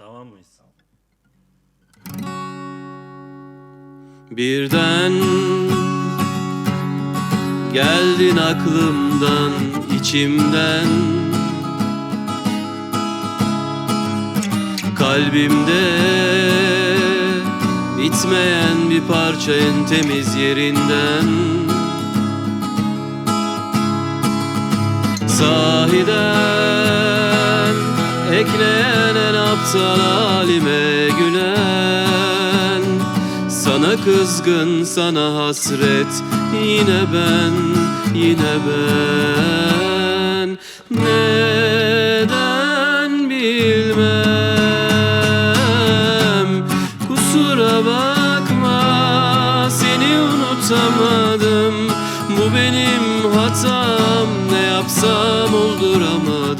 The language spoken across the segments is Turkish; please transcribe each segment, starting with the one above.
Tamam mıyız? Birden geldin aklımdan içimden Kalbimde bitmeyen bir parça temiz yerinden Sahiden ekleyen aptal halime gülen. Sana kızgın sana hasret. Yine ben yine ben. Neden bilmem? Kusura bakma seni unutamadım. Bu benim hatam. Ne yapsam olduramadım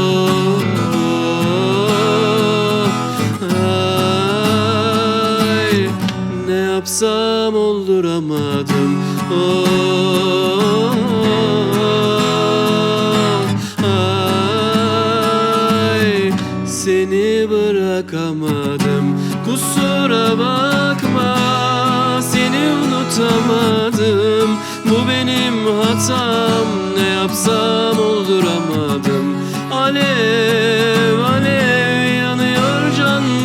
yapsam olduramadım oh, ay, Seni bırakamadım. Kusura bakma Seni unutamadım. Bu benim hatam. Ne yapsam